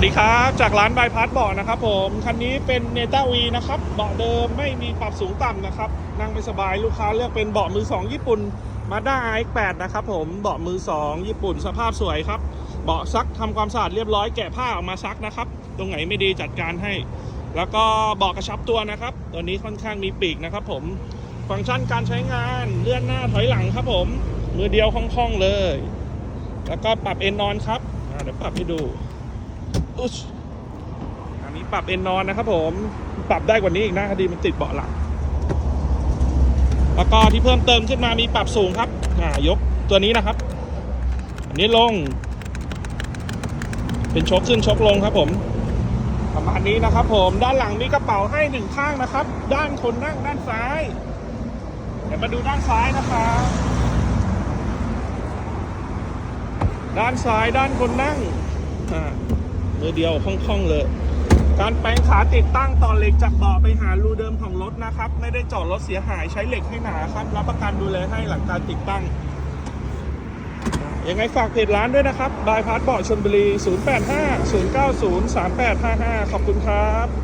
สวัสดีครับจากร้านบายพาสเบาะนะครับผมคันนี้เป็นเนต้าวีนะครับเบาะเดิมไม่มีปรับสูงต่ำนะครับนั่งไม่สบายลูกค้าเลือกเป็นเบาะมือ2ญี่ปุ่นมาด้า X8 นะครับผมเบาะมือ2ญี่ปุ่นสภาพสวยครับ เบาะซักทำความสะอาดเรียบร้อยแกะผ้าออกมาซักนะครับ ตรงไหนไม่ดีจัดการให้ แล้วก็เบาะกระชับตัวนะครับ ตัวนี้ค่อนข้างมีปีกนะครับผมฟังก์ชันการใช้งานเลื่อนหน้าถอยหลังครับผมมือเดียวคล่องๆเลย แล้วก็ปรับเอนนอนครับเดี๋ยวปรับให้ดู อันนี้ปรับเอนนอนนะครับผมปรับได้กว่านี้อีกนะคดีมันติดเบาะหลังแล้วก็ที่เพิ่มเติมขึ้นมามีปรับสูงครับอ่ายกตัวนี้นะครับ อันนี้ลง เป็นชกขึ้นชกลงครับผม ประมาณนี้นะครับ ผมด้านหลังมีกระเป๋าให้หนึ่งข้างนะครับ ด้านคนนั่งด้านซ้ายเดี๋ยวมาดูด้านซ้ายนะครับด้านซ้ายด้านคนนั่งอ่า มือเดียวคล่องๆเลย การแปลงขาติดตั้งต่อเหล็กจากเบาะไปหารูเดิมของรถนะครับ ไม่ได้เจอดรถเสียหายใช้เหล็กให้หนาครับ รับประกันดูแลให้หลังการติดตั้ง ยังไงฝากเพจร้านด้วยนะครับบายพาสเบาะชนบุรี 085 090 3855 ขอบคุณครับ